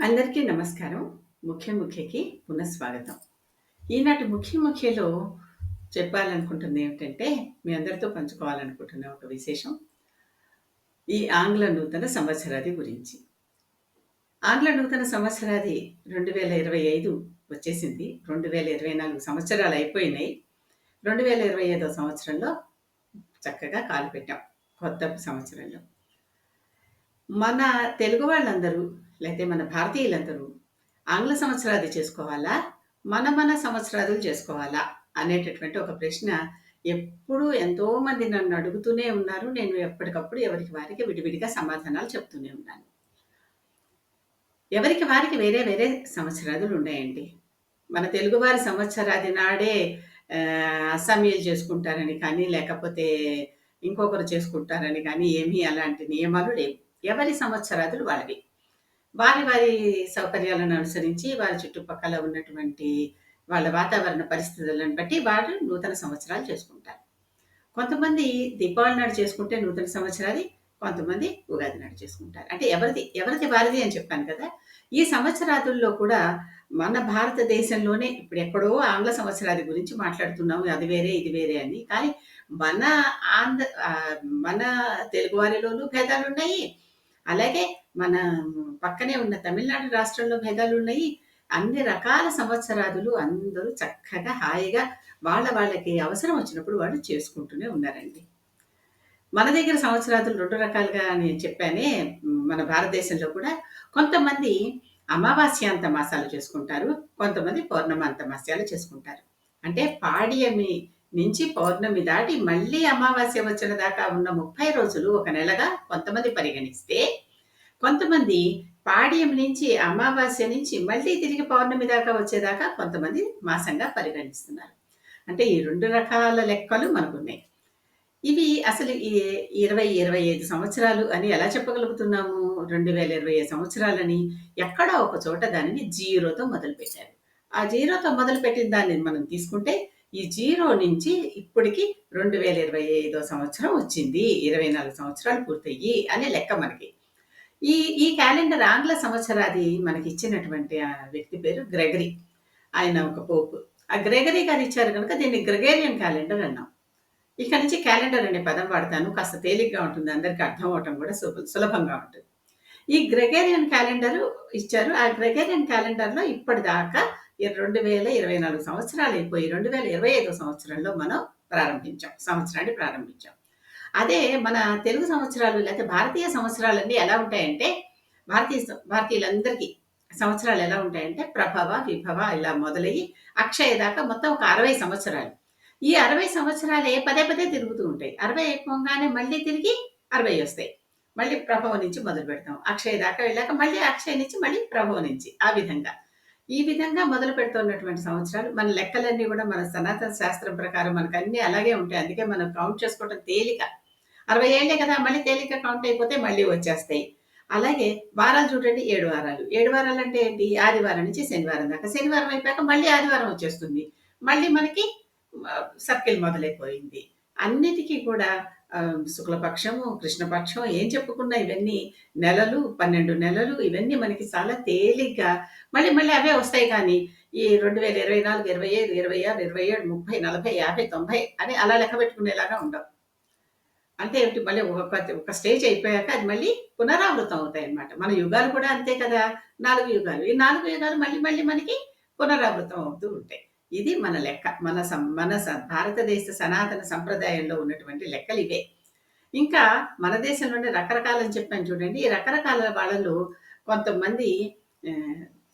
అందరికీ నమస్కారం. ముఖ్య ముఖ్యకి పునఃస్వాగతం. ఈనాటి ముఖ్య ముఖ్యలో చెప్పాలనుకుంటుంది ఏమిటంటే, మీ అందరితో పంచుకోవాలనుకుంటున్న ఒక విశేషం. ఈ ఆంగ్ల నూతన సంవత్సరాది గురించి. ఆంగ్ల నూతన సంవత్సరాది 2025 వచ్చేసింది. 2024 సంవత్సరాలు అయిపోయినాయి. 2025 సంవత్సరంలో చక్కగా కాలు పెట్టాం. కొత్త సంవత్సరంలో. మన తెలుగు వాళ్ళందరూ లేతే మన భారతీయులందరూ ఆంగ్ల సంవత్సరాది చేసుకోవాలా? మన మన సంవత్సరాదులు చేసుకోవాలా? అనేటటువంటి ఒక ప్రశ్న ఎప్పుడూ ఎంతోమంది నన్ను అడుగుతూనే ఉన్నారు. నేను ఎప్పటికప్పుడు ఎవరికి వారికి విడివిడిగా సమాధానాలు చెప్తూనే ఉన్నాను. ఎవరికి వారికి వేరే వేరే సంవత్సరాదులు ఉన్నాయండి. మన తెలుగువారి సంవత్సరాది నాడే ఆహ్, అస్సామీయులు చేసుకుంటారని కానీ, లేకపోతే ఇంకొకరు చేసుకుంటారని కానీ ఏమీ అలాంటి నియమాలు లేవు. ఎవరి సంవత్సరాదులు వాళ్ళవి. వారి వారి సౌకర్యాలను అనుసరించి వారి చుట్టుపక్కల ఉన్నటువంటి వాళ్ళ వాతావరణ పరిస్థితులను బట్టి వారు నూతన సంవత్సరాలు చేసుకుంటారు. కొంతమంది దీపావళి నాడు చేసుకుంటే నూతన సంవత్సరాది, కొంతమంది ఉగాది నాడు చేసుకుంటారు. అంటే ఎవరిది ఎవరిది వారిది అని చెప్పాను కదా! ఈ సంవత్సరాదుల్లో కూడా మన భారతదేశంలోనే ఇప్పుడెక్కడో ఆంగ్ల సంవత్సరాది గురించి మాట్లాడుతున్నాము. అది వేరే, ఇది వేరే అని. కానీ మన ఆంధ్ర ఆహ్, మన తెలుగువారిలోనూ భేదాలున్నాయి. అలాగే మన పక్కనే ఉన్న తమిళనాడు రాష్ట్రంలో భేదాలున్నాయి. అన్ని రకాల సంవత్సరాదులు అందరూ చక్కగా హాయిగా వాళ్ళ వాళ్ళకి అవసరం వచ్చినప్పుడు వాళ్ళు చేసుకుంటూనే ఉన్నారండి. మన దగ్గర సంవత్సరాదులు రెండు రకాలుగా నేను చెప్పానే. మన భారతదేశంలో కూడా కొంతమంది అమావాస్యాంత మాసాలు చేసుకుంటారు. కొంతమంది పౌర్ణమాంత మాసాలు చేసుకుంటారు. అంటే పాడ్యమి నుంచి పౌర్ణమి దాటి మళ్ళీ అమావాస్య వచ్చిన దాకా ఉన్న 30 రోజులు ఒక నెలగా కొంతమంది పరిగణిస్తే, కొంతమంది పాడ్యం నుంచి అమావాస్య నుంచి మళ్ళీ తిరిగి పౌర్ణమి దాకా వచ్చేదాకా కొంతమంది మాసంగా పరిగణిస్తున్నారు. అంటే ఈ రెండు రకాల లెక్కలు మనకున్నాయి. ఇవి అసలు ఈ 20, 25 సంవత్సరాలు అని ఎలా చెప్పగలుగుతున్నాము? 2025 సంవత్సరాలని ఎక్కడో ఒక చోట దానిని జీరోతో మొదలుపెట్టారు. ఆ జీరోతో మొదలుపెట్టిన దాన్ని మనం తీసుకుంటే, ఈ జీరో నుంచి ఇప్పటికి 2025 సంవత్సరం వచ్చింది. 24 సంవత్సరాలు పూర్తయ్యి అనే లెక్క మనకి. ఈ ఈ క్యాలెండర్ ఆంగ్ల సంవత్సరాది మనకి ఇచ్చినటువంటి ఆ వ్యక్తి పేరు గ్రెగరీ. ఆయన ఒక పోపు ఆ గ్రెగరీ గారు ఇచ్చారు కనుక దీన్ని గ్రెగేరియన్ క్యాలెండర్ అన్నాం. ఇక నుంచి క్యాలెండర్ అనే పదం వాడతాను. కాస్త తేలిగ్గా ఉంటుంది. అందరికీ అర్థం అవటం కూడా సులభంగా ఉంటుంది. ఈ గ్రెగేరియన్ క్యాలెండరు ఇచ్చారు. ఆ గ్రెగేరియన్ క్యాలెండర్‌లో ఇప్పటిదాకా రెండు వేల ఇరవై నాలుగు సంవత్సరాలు అయిపోయి 2025 సంవత్సరంలో మనం ప్రారంభించాం. సంవత్సరాన్ని ప్రారంభించాం. అదే మన తెలుగు సంవత్సరాలు లేకపోతే భారతీయ సంవత్సరాలన్నీ ఎలా ఉంటాయంటే, భారతీయ భారతీయులందరికీ సంవత్సరాలు ఎలా ఉంటాయంటే ప్రభవ, విభవ ఇలా మొదలయ్యి అక్షయ దాకా మొత్తం ఒక 60 సంవత్సరాలు. ఈ 60 సంవత్సరాలే పదే పదే తిరుగుతూ ఉంటాయి. అరవై అయిపోగానే మళ్ళీ తిరిగి అరవై వస్తాయి మళ్ళీ ప్రభవ నుంచి మొదలు పెడతాం అక్షయ దాకా వెళ్ళాక మళ్ళీ అక్షయ నుంచి మళ్ళీ ప్రభవ నుంచి ఆ విధంగా. ఈ విధంగా మొదలు పెడుతున్నటువంటి సంవత్సరాలు మన లెక్కలన్నీ కూడా మన సనాతన శాస్త్రం ప్రకారం మనకన్నీ అలాగే ఉంటాయి. అందుకే మనం కౌంట్ చేసుకోవడం తేలిక. అరవై ఏళ్ళే కదా! మళ్ళీ తేలిక కౌంట్ అయిపోతే మళ్ళీ వచ్చేస్తాయి. అలాగే వారాలు చూడండి ఏడు వారాలు. ఏడు వారాలు అంటే ఏంటి? ఆదివారం నుంచి శనివారం దాకా. శనివారం అయిపోయాక మళ్ళీ ఆదివారం వచ్చేస్తుంది. మళ్ళీ మనకి సర్కిల్ మొదలైపోయింది. అన్నిటికి కూడా శుక్లపక్షము, కృష్ణపక్షం ఏం చెప్పుకున్నా ఇవన్నీ నెలలు, 12 నెలలు ఇవన్నీ మనకి చాలా తేలిగ్గా మళ్ళీ మళ్ళీ అవే వస్తాయి కానీ, ఈ రెండు వేల ఇరవై నాలుగు ఇరవై ఏడు ఇరవై ఆరు ఇరవై ఏడు ముప్పై నలభై యాభై తొంభై అని అలా లెక్క పెట్టుకునేలాగా ఉండవు. అంటే ఏమిటి మళ్ళీ ఒక ఒక స్టేజ్ అయిపోయాక అది మళ్ళీ పునరావృతం అవుతాయి అన్నమాట మన యుగాలు కూడా అంతే కదా! నాలుగు యుగాలు. ఈ నాలుగు యుగాలు మళ్ళీ మళ్ళీ మనకి పునరావృతం అవుతూ ఉంటాయి. ఇది మన లెక్క. మన సం మన స భారతదేశ సనాతన సంప్రదాయంలో ఉన్నటువంటి లెక్కలివే. ఇంకా మన దేశంలోనే రకరకాలని చెప్పాను చూడండి. ఈ రకరకాల వాళ్ళలో కొంతమంది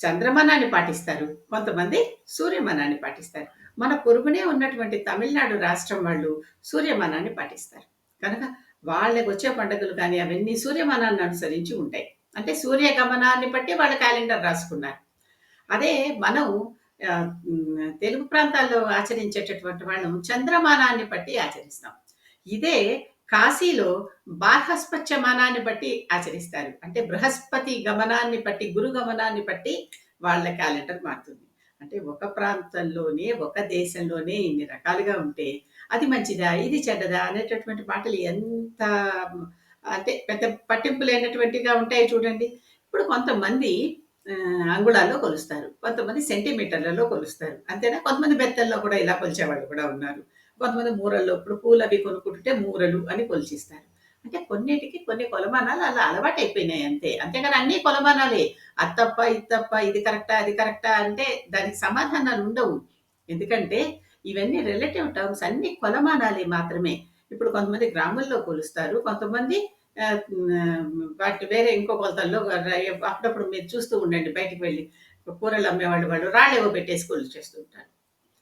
చంద్రమనాన్ని పాటిస్తారు. కొంతమంది సూర్యమనాన్ని పాటిస్తారు. మన పొరుగునే ఉన్నటువంటి తమిళనాడు రాష్ట్రం వాళ్ళు సూర్యమానాన్ని పాటిస్తారు. కనుక వాళ్ళకి వచ్చే పండుగలు కానీ అవన్నీ సూర్యమానాన్ని అనుసరించి ఉంటాయి. అంటే సూర్యగమనాన్ని బట్టి వాళ్ళ క్యాలెండర్ రాసుకున్నారు. అదే మనం తెలుగు ప్రాంతాల్లో ఆచరించేటటువంటి వాళ్ళం చంద్రమానాన్ని బట్టి ఆచరిస్తాం. ఇదే కాశీలో బార్హస్పత్యమానాన్ని బట్టి ఆచరిస్తారు. అంటే బృహస్పతి గమనాన్ని బట్టి, గురు గమనాన్ని బట్టి వాళ్ళ క్యాలెండర్ మారుతుంది. అంటే ఒక ప్రాంతంలోనే, ఒక దేశంలోనే ఇన్ని రకాలుగా ఉంటే, అది మంచిదా? ఇది చెడ్డదా? అనేటటువంటి మాటలు ఎంత అంటే పెద్ద పట్టింపు లేనటువంటిగా ఉంటాయి చూడండి. ఇప్పుడు కొంతమంది అంగుళాల్లో కొలుస్తారు. కొంతమంది సెంటీమీటర్లలో కొలుస్తారు. అంతేనా? కొంతమంది బెత్తల్లో కూడా ఇలా కొలిచేవాళ్ళు కూడా ఉన్నారు. కొంతమంది మూరల్లో ఇప్పుడు పూలవి కొనుక్కుంటుంటే మూరలు అని కొలిచిస్తారు. అంటే కొన్నిటికి కొన్ని కొలమానాలు అలా అలవాటయిపోయినాయి అంతే. అంతేగాని అన్ని కొలమానాలే. అది తప్ప, ఇది తప్ప, ఇది కరెక్టా, అది కరెక్టా అంటే దానికి సమాధానాలు ఉండవు ఎందుకంటే ఇవన్నీ రిలేటివ్ టర్మ్స్ అన్ని కొలమానాలే మాత్రమే. ఇప్పుడు కొంతమంది గ్రాముల్లో కొలుస్తారు. కొంతమంది వాటి వేరే ఇంకో కొలతల్లో అప్పుడప్పుడు మీరు చూస్తూ ఉండండి బయటికి వెళ్ళి కూరలు అమ్మేవాళ్ళు వాళ్ళు రాళ్ళేవో పెట్టేసి కొలిచేస్తూ ఉంటారు.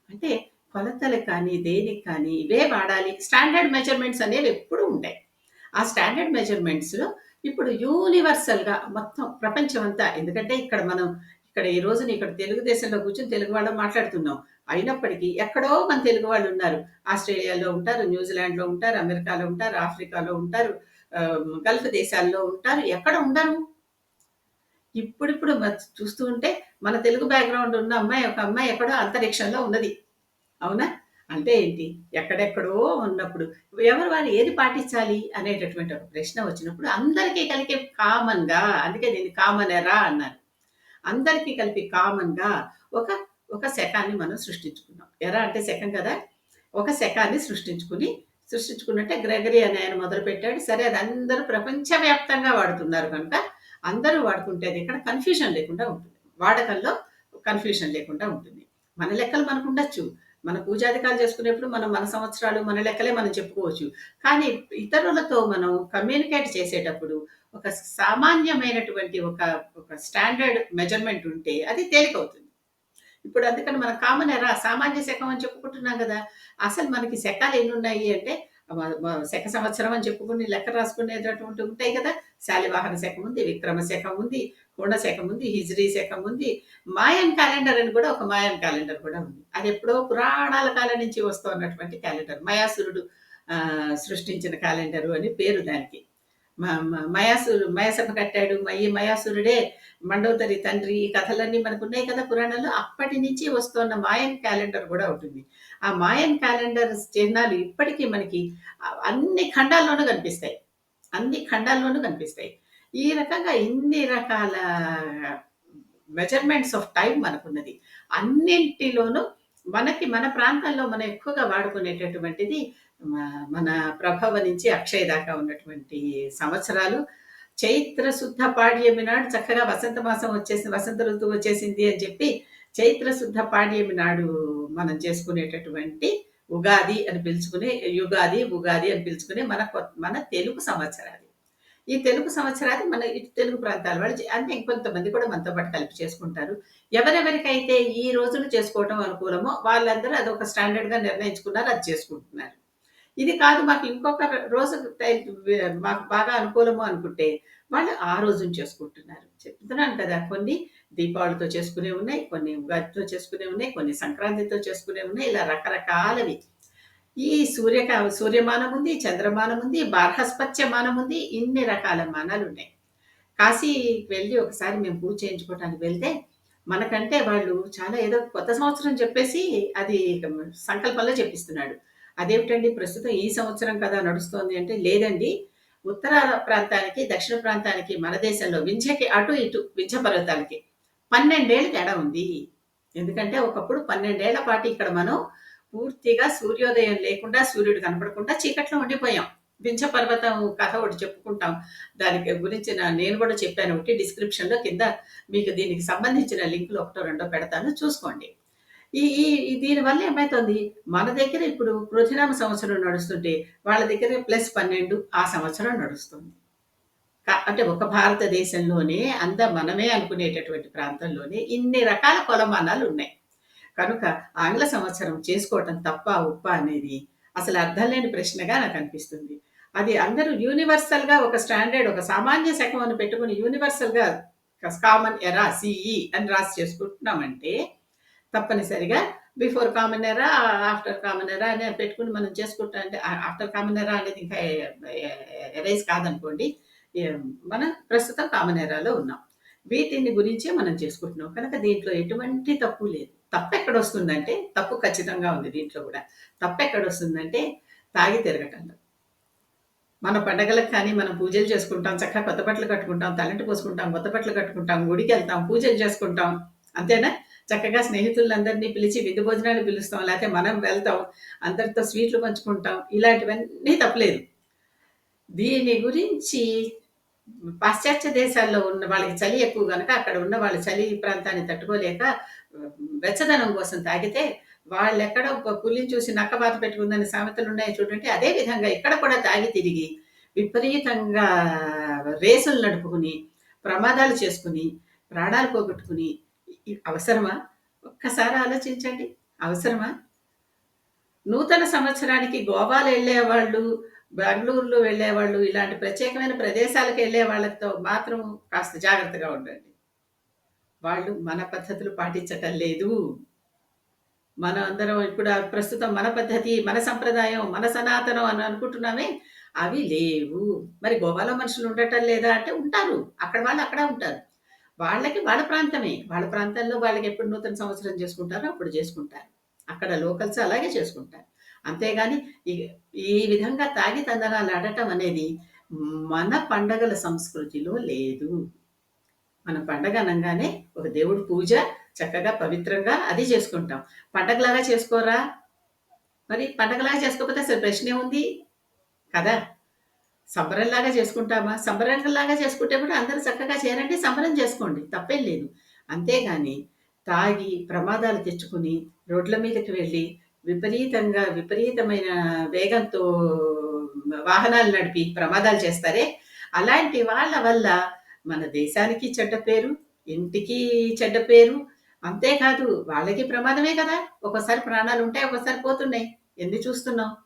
అంటే కొలతలకు కానీ, దేనికి కానీ ఇవే వాడాలి. స్టాండర్డ్ మెజర్‌మెంట్స్ అనేవి ఎప్పుడూ ఉంటాయి. ఆ స్టాండర్డ్ మెజర్‌మెంట్స్‌లో ఇప్పుడు యూనివర్సల్‌గా మొత్తం ప్రపంచం అంతా ఎందుకంటే ఇక్కడ మనం ఇక్కడ ఈ రోజున ఇక్కడ తెలుగుదేశంలో కూర్చొని తెలుగు వాళ్ళం మాట్లాడుతున్నాం. అయినప్పటికీ ఎక్కడో మన తెలుగు వాళ్ళు ఉన్నారు ఆస్ట్రేలియాలో ఉంటారు, న్యూజిలాండ్‌లో ఉంటారు, అమెరికాలో ఉంటారు, ఆఫ్రికాలో ఉంటారు, గల్ఫ్ దేశాల్లో ఉంటారు. ఎక్కడ ఉండరు? ఇప్పుడిప్పుడు చూస్తూ ఉంటే మన తెలుగు బ్యాక్‌గ్రౌండ్ ఉన్న అమ్మాయి, ఒక అమ్మాయి ఎక్కడో అంతరిక్షంలో ఉన్నది. అవునా? అంటే ఏంటి? ఎక్కడెక్కడో ఉన్నప్పుడు ఎవరు వాళ్ళు ఏది పాటించాలి అనేటటువంటి ఒక ప్రశ్న వచ్చినప్పుడు అందరికీ కలిపి కామన్‌గా అందుకే దీన్ని కామన్ ఎరా అన్నారు. అందరికీ కలిపి కామన్‌గా ఒక ఒక శకాన్ని మనం సృష్టించుకున్నాం. ఎరా అంటే శకం కదా! ఒక శకాన్ని సృష్టించుకుని సృష్టించుకున్నట్టే గ్రెగరీ అని ఆయన మొదలుపెట్టాడు. సరే అది అందరూ ప్రపంచవ్యాప్తంగా వాడుతున్నారు కనుక అందరూ వాడుకుంటే అది ఇక్కడ కన్‌ఫ్యూజన్ లేకుండా ఉంటుంది. వాడకంలో కన్‌ఫ్యూజన్ లేకుండా ఉంటుంది. మన లెక్కలు మనకు ఉండొచ్చు మన పూజాధికారులు చేసుకునేప్పుడు మనం మన సంవత్సరాలు, మన లెక్కలే మనం చెప్పుకోవచ్చు. కానీ ఇతరులతో మనం కమ్యూనికేట్ చేసేటప్పుడు ఒక సామాన్యమైనటువంటి ఒక ఒక స్టాండర్డ్ మెజర్‌మెంట్ ఉంటే అది తేలికవుతుంది. ఇప్పుడు అందుకని మనం కామన్ ఎరా సామాన్య శకం అని చెప్పుకుంటున్నాం కదా అసలు మనకి శకాలు ఎన్ని ఉన్నాయి అంటే శక సంవత్సరం అని చెప్పుకుని లెక్క రాసుకునేటటువంటి ఉంటాయి కదా! శాలివాహన శకం ఉంది, విక్రమ శకం ఉంది, హుణ శకం ఉంది, హిజ్రీ శకం ఉంది. మాయన్ క్యాలెండర్ అని కూడా ఒక మాయన్ క్యాలెండర్ కూడా ఉంది. అది ఎప్పుడో పురాణాల కాలం నుంచి వస్తున్నటువంటి క్యాలెండర్. మయాసురుడు సృష్టించిన క్యాలెండరు అని పేరు దానికి. మ మ మయాసురు మయాసభ కట్టాడు. ఈ మయాసురుడే మండోదరి తండ్రి ఈ కథలన్నీ మనకున్నాయి కదా పురాణాలు అప్పటి నుంచి వస్తున్న మాయన్ క్యాలెండర్ కూడా ఉంటుంది. ఆ మాయన్ క్యాలెండర్ చిహ్నాలు ఇప్పటికీ మనకి అన్ని ఖండాల్లోనూ కనిపిస్తాయి. అన్ని ఖండాల్లోనూ కనిపిస్తాయి. ఈ రకంగా ఇన్ని రకాల మెజర్‌మెంట్స్ ఆఫ్ టైం మనకున్నది. అన్నింటిలోనూ మనకి మన ప్రాంతాల్లో మనం ఎక్కువగా వాడుకునేటటువంటిది మన ప్రభవ నుంచి అక్షయ దాకా ఉన్నటువంటి సంవత్సరాలు. చైత్ర శుద్ధ పాడ్యమి నాడు చక్కగా వసంత మాసం వచ్చేసి వసంత ఋతువు వచ్చేసింది అని చెప్పి చైత్ర శుద్ధ పాడ్యమి నాడు మనం చేసుకునేటటువంటి ఉగాది అని పిలుచుకునే యుగాది, ఉగాది అని పిలుచుకునే మన మన తెలుగు సంవత్సరాది. ఈ తెలుగు సంవత్సరాది మన ఇటు తెలుగు ప్రాంతాల వాళ్ళు అంటే ఇంకొంతమంది కూడా మనతో పాటు కలిపి చేసుకుంటారు. ఎవరెవరికైతే ఈ రోజులు చేసుకోవటం అనుకూలమో వాళ్ళందరూ అదొక స్టాండర్డ్‌గా నిర్ణయించుకున్నారు. అది చేసుకుంటున్నారు. ఇది కాదు మాకు ఇంకొక రోజు మాకు బాగా అనుకూలము అనుకుంటే వాళ్ళు ఆ రోజున చేసుకుంటున్నారు. చెప్తున్నాను కదా! కొన్ని దీపావళితో చేసుకునే ఉన్నాయి. కొన్ని ఉగాదితో చేసుకునే ఉన్నాయి. కొన్ని సంక్రాంతితో చేసుకునే ఉన్నాయి. ఇలా రకరకాలవి. ఈ సూర్యక సూర్యమానం ఉంది, చంద్రమానం ఉంది, బార్హస్పత్య మానం ఉంది. ఇన్ని రకాల మానాలు ఉన్నాయి కాశీకి వెళ్ళి ఒకసారి మేము పూజ చేయించుకోవటానికి వెళ్తే మనకంటే వాళ్ళు చాలా ఏదో కొత్త సంవత్సరం చెప్పేసి అది సంకల్పంలో చెప్పిస్తున్నాడు. అదేమిటండి ప్రస్తుతం ఈ సంవత్సరం కదా నడుస్తోంది అంటే, లేదండి ఉత్తర ప్రాంతానికి, దక్షిణ ప్రాంతానికి మన దేశంలో వింధ్యకి అటు ఇటు వింధ్య పర్వతాలకి పన్నెండేళ్ళు తేడా ఉంది. ఎందుకంటే ఒకప్పుడు పన్నెండేళ్ళ పాటు ఇక్కడ మనం పూర్తిగా సూర్యోదయం లేకుండా, సూర్యుడు కనపడకుండా చీకట్లో ఉండిపోయాం. వింజ పర్వతం కథ ఒకటి చెప్పుకుంటాం. దానికి గురించి నేను కూడా చెప్పాను ఒకటి డిస్క్రిప్షన్‌లో కింద మీకు దీనికి సంబంధించిన లింకులు ఒకటో రెండో పెడతాను చూసుకోండి. ఈ ఈ ఈ దీనివల్ల ఏమవుతుంది మన దగ్గర ఇప్పుడు కృతినామ సంవత్సరం నడుస్తుంటే వాళ్ళ దగ్గర +12 ఆ సంవత్సరం నడుస్తుంది. అంటే ఒక భారతదేశంలోనే అంతా మనమే అనుకునేటటువంటి ప్రాంతంలోనే ఇన్ని రకాల కొలమానాలున్నాయి. కనుక ఆంగ్ల సంవత్సరం చేసుకోవటం తప్ప ఉప్ప అనేది అసలు అర్థం లేని ప్రశ్నగా నాకు అనిపిస్తుంది అది అందరూ యూనివర్సల్‌గా ఒక స్టాండర్డ్ ఒక సామాన్య శకం అని పెట్టుకుని యూనివర్సల్‌గా కామన్ ఎరా సిఈ అని రాసి చేసుకుంటున్నామంటే తప్పనిసరిగా before common era, after common era అని పెట్టుకొని మనం చేసుకుంటా అంటే ఆఫ్టర్ కామన్ ఎరా అనేది ఇంకా ఎరైజ్ కాదనుకోండి. మనం ప్రస్తుతం కామన్ ఎరాలో ఉన్నాం. వీటిని గురించే మనం చేసుకుంటున్నాం. కనుక దీంట్లో ఎటువంటి తప్పు లేదు. తప్పు ఎక్కడ వస్తుందంటే తప్పు ఖచ్చితంగా ఉంది దీంట్లో కూడా తప్పు ఎక్కడ వస్తుందంటే తాగి తిరగటంలో. మన పండగలకు కానీ మనం పూజలు చేసుకుంటాం చక్కగా కొత్త బట్టలు కట్టుకుంటాం తలంటి పోసుకుంటాం కొత్త బట్టలు కట్టుకుంటాం గుడికి వెళ్తాం పూజలు చేసుకుంటాం అంతేనా? చక్కగా స్నేహితులందరినీ పిలిచి విందు భోజనాలు పిలుస్తాం లేకపోతే మనం వెళ్తాం అందరితో స్వీట్లు పంచుకుంటాం ఇలాంటివన్నీ తప్పలేదు. దీని గురించి పాశ్చాత్య దేశాల్లో ఉన్న వాళ్ళకి చలి ఎక్కువ కనుక అక్కడ ఉన్న వాళ్ళ చలి ప్రాంతాన్ని తట్టుకోలేక వెచ్చదనం కోసం తాగితే వాళ్ళు ఎక్కడ పులిని చూసి నక్క బాత పెట్టుకుందని సామెతలు ఉన్నాయి చూడండి. అదే విధంగా ఇక్కడ కూడా తాగి తిరిగి విపరీతంగా రేసులు నడుపుకుని ప్రమాదాలు చేసుకుని ప్రాణాలు పోగొట్టుకుని అవసరమా? ఒక్కసారి ఆలోచించండి. అవసరమా? నూతన సంవత్సరానికి గోవాలు వెళ్ళేవాళ్ళు బెంగళూరులో వెళ్ళేవాళ్ళు ఇలాంటి ప్రత్యేకమైన ప్రదేశాలకు వెళ్ళే వాళ్ళతో మాత్రం కాస్త జాగ్రత్తగా ఉండండి. వాళ్ళు మన పద్ధతులు పాటించటం లేదు. మనం అందరం ఇప్పుడు ప్రస్తుతం మన పద్ధతి మన సంప్రదాయం మన సనాతనం అని అనుకుంటున్నామే. అవి లేవు. మరి గోవాలో మనుషులు ఉండటం లేదా అంటే ఉంటారు. అక్కడ వాళ్ళు అక్కడ ఉంటారు. వాళ్ళకి వాళ్ళ ప్రాంతమే. వాళ్ళ ప్రాంతాల్లో వాళ్ళకి ఎప్పుడు నూతన సంవత్సరం చేసుకుంటారో అప్పుడు చేసుకుంటారు. అక్కడ లోకల్స్ అలాగే చేసుకుంటారు. అంతేగాని ఈ- ఈ విధంగా తాగి తందనాలు ఆడటం అనేది మన పండగల సంస్కృతిలో లేదు. మన పండగ అనగానే ఒక దేవుడి పూజ చక్కగా పవిత్రంగా అది చేసుకుంటాం. పండగలాగా చేసుకోరా? మరి పండగలాగా చేసుకోకపోతే అసలు ప్రశ్నే ఉంది కదా? సంబరంలాగా చేసుకుంటామా? సంబరంలాగా చేసుకుంటే కూడా అందరూ చక్కగా చేరండి సంబరం చేసుకోండి. తప్పేం లేదు. అంతేగాని తాగి ప్రమాదాలు తెచ్చుకుని రోడ్ల మీదకి వెళ్ళి విపరీతంగా విపరీతమైన వేగంతో వాహనాలు నడిపి ప్రమాదాలు చేస్తారే? అలాంటి వాళ్ళ వల్ల మన దేశానికి చెడ్డ పేరు ఇంటికి చెడ్డ పేరు. అంతేకాదు వాళ్ళకి ప్రమాదమే కదా. ఒక్కోసారి ప్రాణాలు ఉంటాయి ఒక్కోసారి పోతున్నాయి. ఎన్ని చూస్తున్నాం?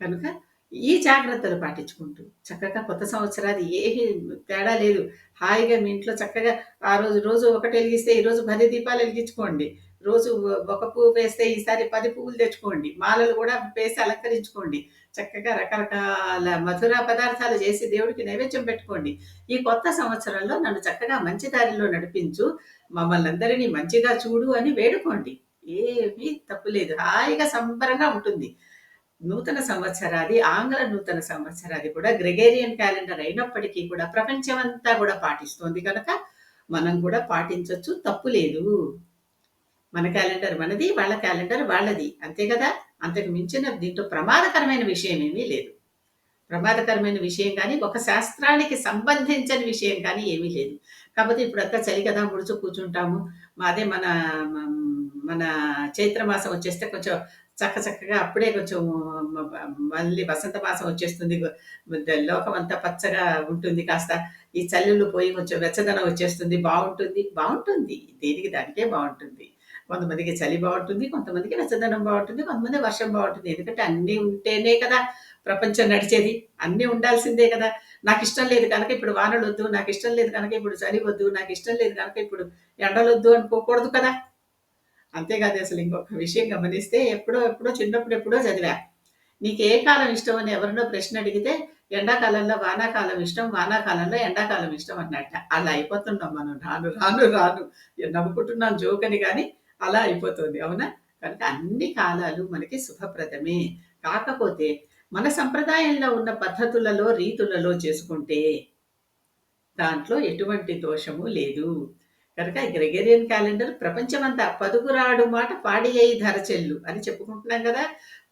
కనుక ఈ జాగ్రత్తలు పాటించుకుంటూ? చక్కగా కొత్త సంవత్సరాది ఏ తేడా లేదు. హాయిగా మీ ఇంట్లో చక్కగా ఆ రోజు రోజు ఒకటి వెలిగిస్తే ఈరోజు పది దీపాలు వెలిగించుకోండి. రోజు ఒక పువ్వు వేస్తే ఈసారి పది పువ్వులు తెచ్చుకోండి. మాలలు కూడా వేసి అలంకరించుకోండి. చక్కగా రకరకాల మధుర పదార్థాలు చేసి దేవుడికి నైవేద్యం పెట్టుకోండి. ఈ కొత్త సంవత్సరంలో నన్ను చక్కగా మంచి దారిలో నడిపించు. మమ్మల్ని అందరినీ మంచిగా చూడు అని వేడుకోండి. ఏమీ తప్పులేదు హాయిగా సంబరంగా ఉంటుంది. నూతన సంవత్సరాది ఆంగ్ల నూతన సంవత్సరాది కూడా గ్రెగేరియన్ క్యాలెండర్ అయినప్పటికీ కూడా ప్రపంచమంతా కూడా పాటిస్తోంది కనుక మనం కూడా పాటించవచ్చు తప్పు లేదు. మన క్యాలెండర్ మనది వాళ్ళ క్యాలెండర్ వాళ్ళది. అంతే కదా? అంతకు మించిన దీంట్లో ప్రమాదకరమైన విషయం ఏమీ లేదు. ప్రమాదకరమైన విషయం కానీ ఒక శాస్త్రానికి సంబంధించని విషయం కానీ ఏమీ లేదు. కాకపోతే ఇప్పుడు అంతా చలి కదా ముడుచు కూర్చుంటాము. అదే మన మన చైత్ర మాసం వచ్చేస్తే కొంచెం చక్క చక్కగా అప్పుడే కొంచెం మళ్ళీ వసంత మాసం వచ్చేస్తుంది. లోకం అంతా పచ్చగా ఉంటుంది. కాస్త ఈ చల్లులు పోయి కొంచెం వెచ్చదనం వచ్చేస్తుంది. బాగుంటుంది. బాగుంటుంది. దేనికి దానికే బాగుంటుంది. కొంతమందికి చలి బాగుంటుంది. కొంతమందికి వెచ్చదనం బాగుంటుంది. కొంతమంది వర్షం బాగుంటుంది. ఎందుకంటే అన్నీ ఉంటేనే కదా ప్రపంచం నడిచేది. అన్నీ ఉండాల్సిందే కదా. నాకు ఇష్టం లేదు కనుక ఇప్పుడు వానలు వద్దు నాకు ఇష్టం లేదు కనుక ఇప్పుడు చలి వద్దు. నాకు ఇష్టం లేదు కనుక ఇప్పుడు ఎండలొద్దు అనుకోకూడదు కదా. అంతేకాదు అసలు ఇంకొక విషయం గమనిస్తే ఎప్పుడో ఎప్పుడో చిన్నప్పుడు ఎప్పుడో చదివా. నీకు ఏ కాలం ఇష్టం అని ఎవరినో ప్రశ్న అడిగితే ఎండాకాలంలో వానాకాలం ఇష్టం వానాకాలంలో ఎండాకాలం ఇష్టం అన్నట్ట. అలా అయిపోతున్నాం మనం రాను రాను రాను. నవ్వుకుంటున్నాం జోక్ అని కానీ అలా అయిపోతుంది అవునా? కనుక అన్ని కాలాలు మనకి శుభప్రదమే. కాకపోతే మన సంప్రదాయంలో ఉన్న పద్ధతులలో రీతులలో చేసుకుంటే దాంట్లో ఎటువంటి దోషము లేదు. కనుక గ్రెగేరియన్ క్యాలెండర్ ప్రపంచమంతా పదుగురాడు మాట పాడి అయి ధరచెల్లు అని చెప్పుకుంటున్నాం కదా.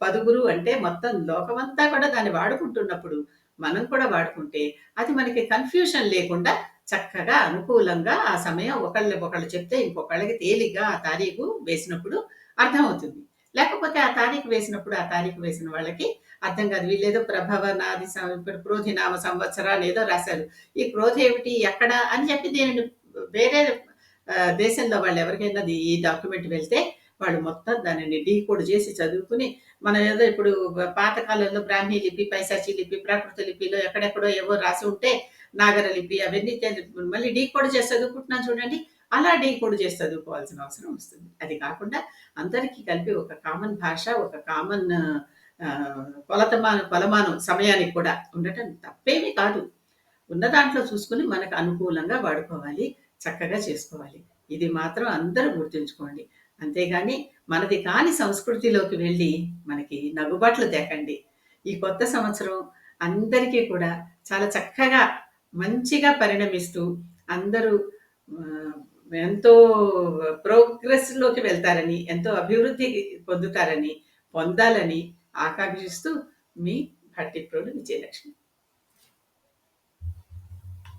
పదుగురు అంటే మొత్తం లోకమంతా కూడా దాన్ని వాడుకుంటున్నప్పుడు మనం కూడా వాడుకుంటే అది మనకి కన్ఫ్యూషన్ లేకుండా చక్కగా అనుకూలంగా ఆ సమయం ఒకళ్ళు ఒకళ్ళు చెప్తే ఇంకొకళ్ళకి తేలిగ్గా ఆ తారీఖు వేసినప్పుడు అర్థమవుతుంది. లేకపోతే ఆ తారీఖు వేసినప్పుడు ఆ తారీఖు వేసిన వాళ్ళకి అర్థం కాదు. వీళ్ళేదో ప్రభవ నాది సం- ఇప్పుడు క్రోధి సంవత్సరాలు ఏదో రాశారు. ఈ క్రోధి ఏమిటి? ఎక్కడ? అని చెప్పి దీనిని వేరే దేశంలో వాళ్ళు ఎవరికైనా ఈ డాక్యుమెంట్ వెళ్తే వాళ్ళు మొత్తం దానిని డీకోడ్ చేసి చదువుకుని మనం ఏదో ఇప్పుడు పాతకాలంలో బ్రాహ్మీ లిపి పైశాచి లిపి ప్రాకృత లిపిలో ఎక్కడెక్కడో ఏవో రాసి ఉంటే నాగర లిపి అవన్నీ మళ్ళీ మళ్ళీ డీకోడ్ చేసి చదువుకుంటున్నాం చూడండి అలా డీకోడ్ చేసి చదువుకోవాల్సిన అవసరం వస్తుంది. అది కాకుండా అందరికీ కలిపి ఒక కామన్ భాష ఒక కామన్ కొలతమానం కొలమానం సమయానికి కూడా ఉండటం తప్పేమీ కాదు. ఉన్న దాంట్లో చూసుకుని మనకు అనుకూలంగా వాడుకోవాలి. చక్కగా చేసుకోవాలి. ఇది మాత్రం అందరూ గుర్తుంచుకోండి. అంతేగాని మనది కాని సంస్కృతిలోకి వెళ్ళి మనకి నగుబాట్లు తేకండి. ఈ కొత్త సంవత్సరం అందరికీ కూడా చాలా చక్కగా మంచిగా పరిణమిస్తూ అందరూ ఎంతో ప్రోగ్రెస్‌లోకి వెళ్తారని, ఎంతో అభివృద్ధి పొందుతారని, పొందాలని ఆకాంక్షిస్తూ మీ భట్టిప్రోలు విజయలక్ష్మి.